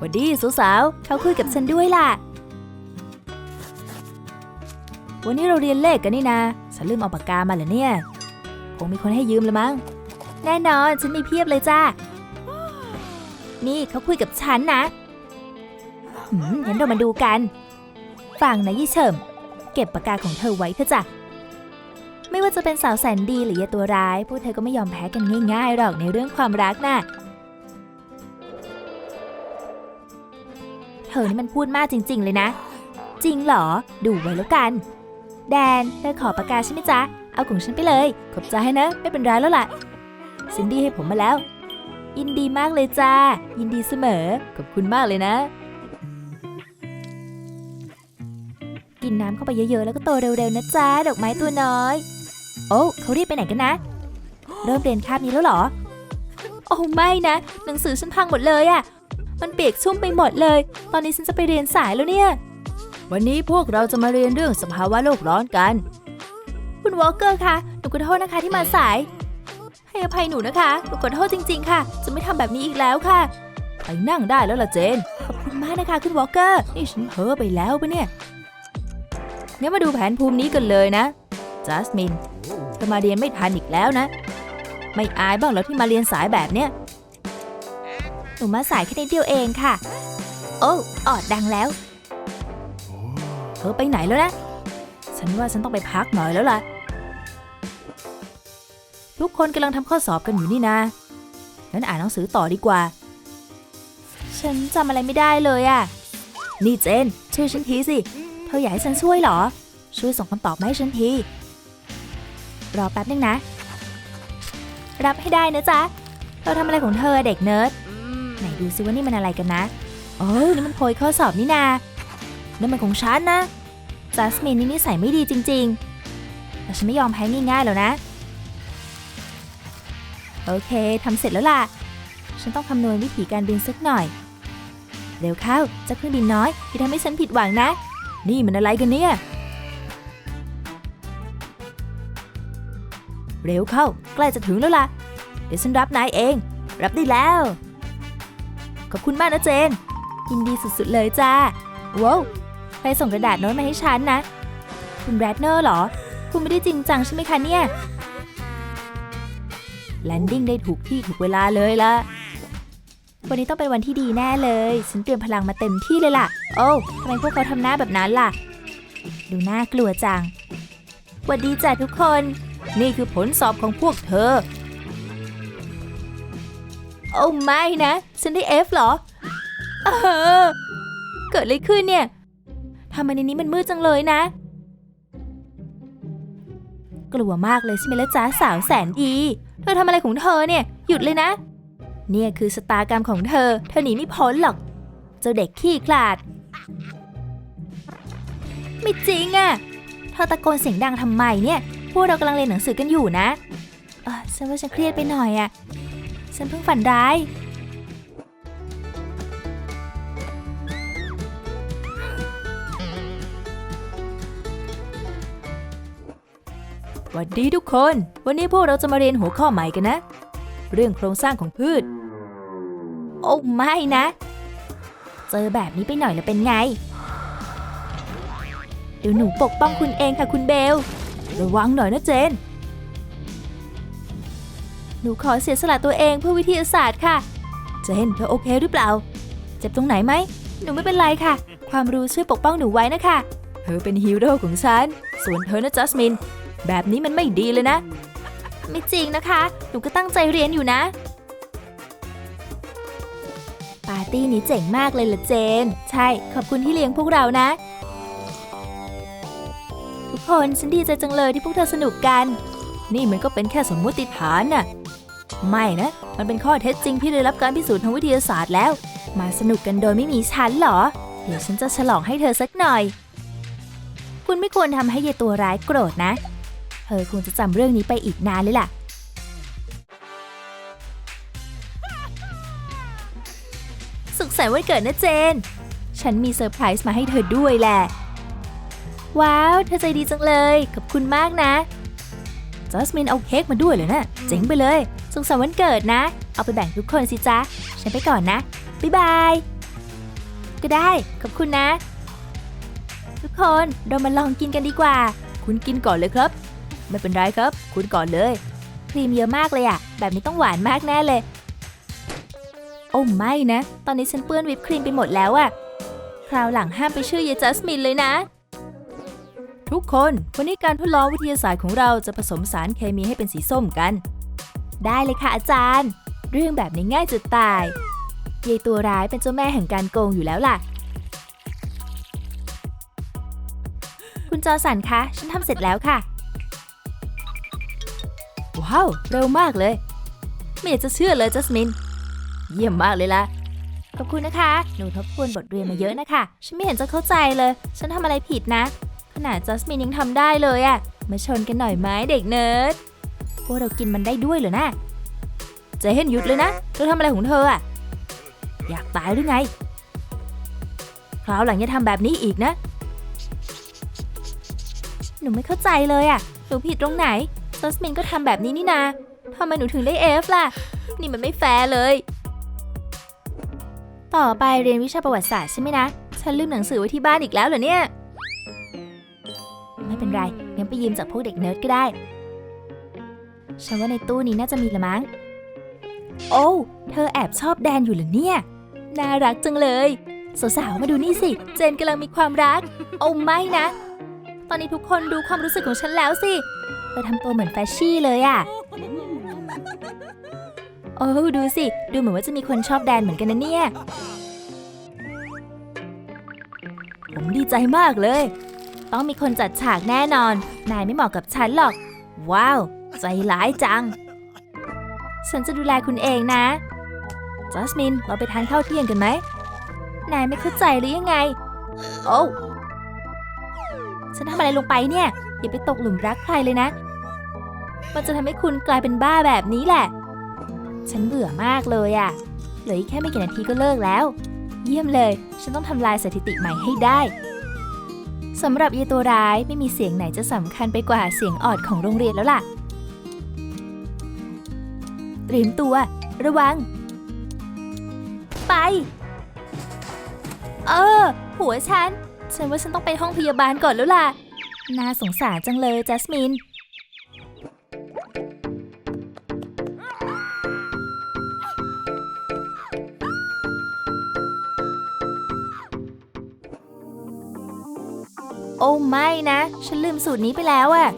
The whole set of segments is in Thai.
วัดดีสาวๆเขาคุยกับฉันด้วยล่ะ วันนี้เราเรียนเลขกันนี่นะฉันลืมเอาปากกามาเหรอเนี่ย คงมีคนให้ยืมละมั้ง แน่นอนฉันมีเพียบเลยจ้า นี่เขาคุยกับฉันนะหืมงั้นเรามาดูกัน ฟังนะยี่เฉิม เก็บปากกาของเธอไว้เถอะจ้ะ ไม่ว่าจะเป็นสาวแสนดีหรือยายตัวร้าย พวกเธอก็ไม่ยอมแพ้กันง่ายๆหรอกในเรื่องความรักน่ะ อนี่มันพูดมากจริง ๆ เลยนะ จริงเหรอ ดูไว้แล้วกัน แดนเธอขอปากกาใช่ไหมจ๊ะ เอาของฉันไปเลย ขอบใจให้นะ ไม่เป็นไรแล้วล่ะ ซินดี้ให้ผมมาแล้ว ยินดีมากเลยจ้า ยินดีเสมอ ขอบคุณมากเลยนะ กินน้ำเข้าไปเยอะๆ แล้วก็โตเร็วๆนะจ๊ะ ดอกไม้ตัวน้อย โอ้เขารีบไปไหนกันนะ เริ่มเรียนคาบนี้แล้วเหรอ โอ้ไม่นะ หนังสือฉันพังหมดเลยอะ มันเปียกชุ่มไปหมดเลย ตอนนี้ฉันจะไปเรียนสายแล้วเนี่ย วันนี้พวกเราจะมาเรียนเรื่องสภาวะโลกร้อนกัน คุณวอลเกอร์คะ หนูขอโทษนะคะที่มาสาย ให้อภัยหนูนะคะ หนูขอโทษจริง ๆ ค่ะ จะไม่ทำแบบนี้อีกแล้วค่ะไปนั่งได้แล้วล่ะเจน ขอบคุณมากนะคะคุณวอลเกอร์ นี่ฉันเพ้อไปแล้วปะเนี่ย งั้นมาดูแผนภูมินี้กันเลยนะ จัสมินเธอมาเรียนไม่ทันอีกแล้วนะ ไม่อายบ้างเหรอที่มาเรียนสายแบบเนี้ย หนูมาสายแค่นิดเดียวเองค่ะ โอ้ออดดังแล้ว เธอไปไหนแล้วนะ ฉันว่าฉันต้องไปพักหน่อยแล้วล่ะ ทุกคนกำลังทำข้อสอบกันอยู่นี่นะ งั้นอ่านหนังสือต่อดีกว่า ฉันจำอะไรไม่ได้เลยอะนี่เจน ช่วยฉันทีสิ เธออยากให้ฉันช่วยเหรอ ช่วยส่งคำตอบมาให้ฉันที รอแป๊บนึงนะ รับให้ได้นะจ๊ะ เธอทำอะไรของเธอเด็กเนิร์ด ไหนดูซิว่านี่มันอะไรกันนะโอ้นี่มันโพยข้อสอบนี่นานั่นมันของฉันนะจัสมินนี่นิสัยไม่ดีจริง ๆ แต่ฉันไม่ยอมแพ้ง่ายๆแล้วนะ โอเคทำเสร็จแล้วล่ะ ฉันต้องคำนวณวิธีการบินสักหน่อย เร็วเข้าเจะเครื่องบินน้อยที่ทำให้ฉันผิดหวังนะ นี่มันอะไรกันเนี่ย เร็วเข้า ใกล้จะถึงแล้วล่ะ เดี๋ยวฉันรับนายเอง รับได้แล้ว ขอบคุณมากนะเจน ยินดีสุดๆเลยจ้าว้าวใครส่งกระดาษโน้ตมาให้ฉันนะ คุณแรดเนอร์เหรอ คุณไม่ได้จริงจังใช่ไหมคะเนี่ย แลนดิ้งได้ถูกที่ถูกเวลาเลยละวันนี้ต้องเป็นวันที่ดีแน่เลย ฉันเตรียมพลังมาเต็มที่เลยล่ะ โอ้ทำไมพวกเขาทำหน้าแบบนั้นล่ะ ดูน่ากลัวจังหวัดดีจ้ะทุกคน นี่คือผลสอบของพวกเธอ อ้ไม่นะ ฉันได้ F เหรอ เออ เกิดอะไรขึ้นเนี่ยทำไมในนี้มันมืดจังเลยนะ กลัวมากเลยใช่ไหมล่ะจ๊ะสาวแสนดี เธอทำอะไรของเธอเนี่ย หยุดเลยนะ เนี่ยคือชะตากรรมของเธอ เธอหนีไม่พ้นหรอก เจ้าเด็กขี้ขลาด ไม่จริงอะ่ะ เธอตะโกนเสียงดังทำไมเนี่ย พวกเรากำลังเรียนหนังสือกันอยู่นะ เออฉันว่าฉันเครียดไปหน่อยอะ่ะ ฉันเพิ่งฝันร้ายสวัสดีทุกคน วันนี้พวกเราจะมาเรียนหัวข้อใหม่กันนะ เรื่องโครงสร้างของพืช โอ้ไม่นะ เจอแบบนี้ไปหน่อยแล้วเป็นไง เดี๋ยวหนูปกป้องคุณเองค่ะคุณเบล ระวังหน่อยนะเจน หนูขอเสียสละตัวเองเพื่อวิทยาศาสตร์ค่ะเจนเธอโอเคหรือเปล่า เจ็บตรงไหนไหม หนูไม่เป็นไรค่ะ ความรู้ช่วยปกป้องหนูไว้นะคะ เธอเป็นฮีโร่ของฉัน ส่วนเธอนะจัสมิน แบบนี้มันไม่ดีเลยนะ ไม่จริงนะคะ หนูก็ตั้งใจเรียนอยู่นะ ปาร์ตี้นี้เจ๋งมากเลยล่ะเจน ใช่ ขอบคุณที่เลี้ยงพวกเรานะ ทุกคนฉันดีใจจังเลยที่พวกเธอสนุกกัน นี่มันก็เป็นแค่สมมุติฐานน่ะ ไม่นะ มันเป็นข้อเท็จจริงที่ได้รับการพิสูจน์ทางวิทยาศาสตร์แล้ว มาสนุกกันโดยไม่มีฉันหรอ เดี๋ยวฉันจะฉลองให้เธอสักหน่อย คุณไม่ควรทำให้ยายตัวร้ายโกรธนะ เธอคงจะจำเรื่องนี้ไปอีกนานเลยล่ะ สุขสันต์วันเกิดนะเจน ฉันมีเซอร์ไพรส์มาให้เธอด้วยแหละ ว้าว เธอใจดีจังเลย ขอบคุณมากนะจัสมินเอาเค้กมาด้วยเลยนะ เจ๋งไปเลย สุขสันต์วันเกิดนะ เอาไปแบ่งทุกคนสิจ๊ะ ฉันไปก่อนนะ บ๊ายบาย ก็ได้ ขอบคุณนะ ทุกคนเรามาลองกินกันดีกว่า คุณกินก่อนเลยครับ ไม่เป็นไรครับ คุณก่อนเลย ครีมเยอะมากเลยอะแบบนี้ต้องหวานมากแน่เลย โอ้ไม่นะ ตอนนี้ฉันเปื้อนวิปครีมไปหมดแล้วอะคราวหลังห้ามไปชื่อเยจัสมินเลยนะทุกคน วันนี้การทดลองวิทยาศาสตร์ของเราจะผสมสารเคมีให้เป็นสีส้มกัน ได้เลยค่ะอาจารย์ เรื่องแบบนี้ง่ายจะตายยายตัวร้ายเป็นเจ้าแม่แห่งการโกงอยู่แล้วล่ะ คุณจอสันคะ ฉันทำเสร็จแล้วค่ะ ว้าว เร็วมากเลย ไม่อยากจะเชื่อเลยจัสมิน เยี่ยมมากเลยล่ะ ขอบคุณนะคะ หนูทบทวนบทเรียนมาเยอะนะคะ ฉันไม่เห็นจะเข้าใจเลย ฉันทำอะไรผิดนะ ขนาดจัสมินยังทำได้เลยอะมาชนกันหน่อยไหมเด็กเนิร์ด วกเรากินมันได้ด้วยเหรอนะจะเห็นหยุดเลยนะเธอทำอะไรของเธออะอยากตายหรือไง คราวหลังอย่าทำแบบนี้อีกนะ หนูไม่เข้าใจเลยอะหนูผิดตรงไหนจัสมินก็ทำแบบนี้นี่นาทำไมหนูถึงได้เอฟล่ะ นี่มันไม่แฟร์เลย ต่อไปเรียนวิชาประวัติศาสตร์ใช่ไหมนะ ฉันลืมหนังสือไว้ที่บ้านอีกแล้วเหรอเนี่ย ไม่เป็นไร งั้นไปยืมจากพวกเด็กเนิร์ดก็ได้ ฉันว่าในตู้นี้น่าจะมีละมั้ง โอ้เธอแอบชอบแดนอยู่เหรอเนี่ย น่ารักจังเลย สาวๆ มาดูนี่สิ เจนกำลังมีความรัก โอ้ไม่นะ ตอนนี้ทุกคนดูความรู้สึกของฉันแล้วสิ เธอทำตัวเหมือนแฟชชี่เลยอะ โอ้ดูสิ ดูเหมือนว่าจะมีคนชอบแดนเหมือนกันนะเนี่ย ผมดีใจมากเลย ต้องมีคนจัดฉากแน่นอน นายไม่เหมาะกับฉันหรอก ว้าว ใจร้ายจัง ฉันจะดูแลคุณเองนะจัสมินเราไปทานข้าวเที่ยงกันไหม นายไม่เข้าใจหรือยังไง โอ้ฉันทำอะไรลงไปเนี่ย อย่าไปตกหลุมรักใครเลยนะ มันจะทำให้คุณกลายเป็นบ้าแบบนี้แหละ ฉันเบื่อมากเลยอะเหลืออีกแค่ไม่กี่นาทีก็เลิกแล้ว เยี่ยมเลย ฉันต้องทำลายสถิติใหม่ให้ได้สำหรับยายตัวร้ายไม่มีเสียงไหนจะสำคัญไปกว่าเสียงออดของโรงเรียนแล้วล่ะ เตรียมตัว ระวัง ไป เออ หัวฉัน ฉันว่าฉันต้องไปห้องพยาบาลก่อนแล้วล่ะ น่าสงสารจังเลยจัสมิน โอ้ไม่นะ ฉันลืมสูตรนี้ไปแล้วอะ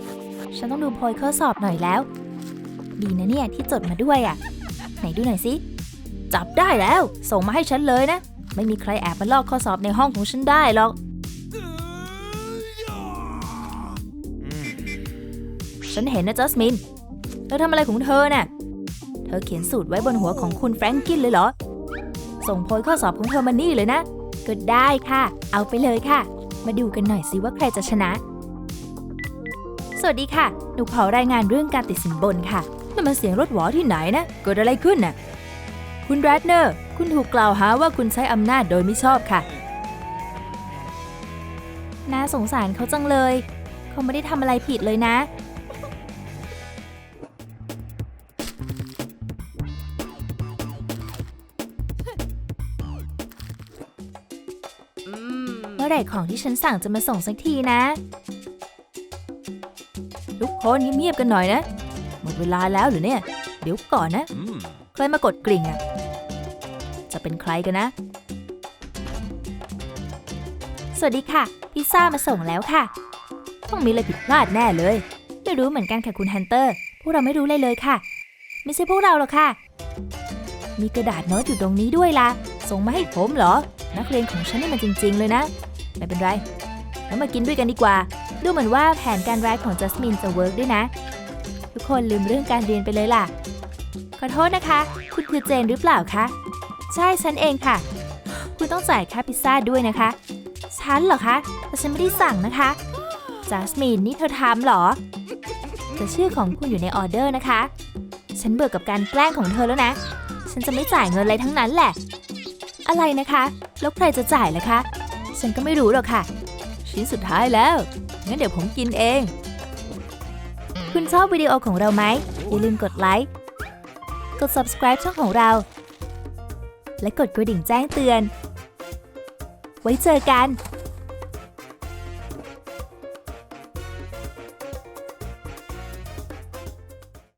ฉันต้องดูโพยข้อสอบหน่อยแล้ว ดีนะเนี่ยที่จดมาด้วยอะไหนดูหน่อยสิจับได้แล้ว ส่งมาให้ฉันเลยนะ ไม่มีใครแอบมาลอกข้อสอบในห้องของฉันได้หรอกฉันเห็นนะจัสมิน เธอทำอะไรของเธอน่ะ เธอเขียนสูตรไว้บนหัวของคุณแฟรงกินเลยเหรอ ส่งโพยข้อสอบของเธอมานี่เลยนะ ก็ได้ค่ะ เอาไปเลยค่ะ มาดูกันหน่อยสิว่าใครจะชนะ สวัสดีค่ะ หนูขอรายงานเรื่องการติดสินบนค่ะ นั่นมันเสียงรถหวอที่ไหนนะ เกิดอะไรขึ้นน่ะ คุณแรดเนอร์ คุณถูกกล่าวหาว่าคุณใช้อำนาจโดยไม่ชอบค่ะ น่าสงสารเขาจังเลย เขาไม่ได้ทำอะไรผิดเลยนะ เมื่อไหร่ของที่ฉันสั่งจะมาส่งสักทีนะ ทุกคนเงียบๆกันหน่อยนะ หมดเวลาแล้วหรือเนี่ย เดี๋ยวก่อนนะ ใครมากดกริ่งอะจะเป็นใครกันนะ สวัสดีค่ะ พิซซ่ามาส่งแล้วค่ะ ต้องมีอะไรผิดพลาดแน่เลย ไม่รู้เหมือนกันค่ะคุณฮันเตอร์ พวกเราไม่รู้เลยเลยค่ะ ไม่ใช่พวกเราหรอกค่ะ มีกระดาษโน้ตอยู่ตรงนี้ด้วยล่ะ ส่งมาให้ผมเหรอ นักเรียนของฉันนี่มันจริง ๆ เลยนะ ไม่เป็นไรแล้วมากินด้วยกันดีกว่า ดูเหมือนว่าแผนการแรกของจัสมินจะเวิร์กด้วยนะ ทุกคนลืมเรื่องการเรียนไปเลยล่ะ ขอโทษนะคะ คุณคือเจนหรือเปล่าคะ ใช่ฉันเองค่ะ คุณต้องจ่ายค่าพิซซ่าด้วยนะคะ ฉันเหรอคะ แต่ฉันไม่ได้สั่งนะคะ จัสมินนี่เธอทำเหรอ แต่ชื่อของคุณอยู่ในออเดอร์นะคะ ฉันเบื่อกับการแกล้งของเธอแล้วนะ ฉันจะไม่จ่ายเงินอะไรทั้งนั้นแหละ อะไรนะคะ แล้วใครจะจ่ายล่ะคะ ฉันก็ไม่รู้หรอกค่ะ ชิ้นสุดท้ายแล้ว งั้นเดี๋ยวผมกินเอง คุณชอบวิดีโอของเราไหม อย่าลืมกดไลค์ กด subscribe ช่องของเรา และกดกระดิ่งแจ้งเตือน ไว้เจอกัน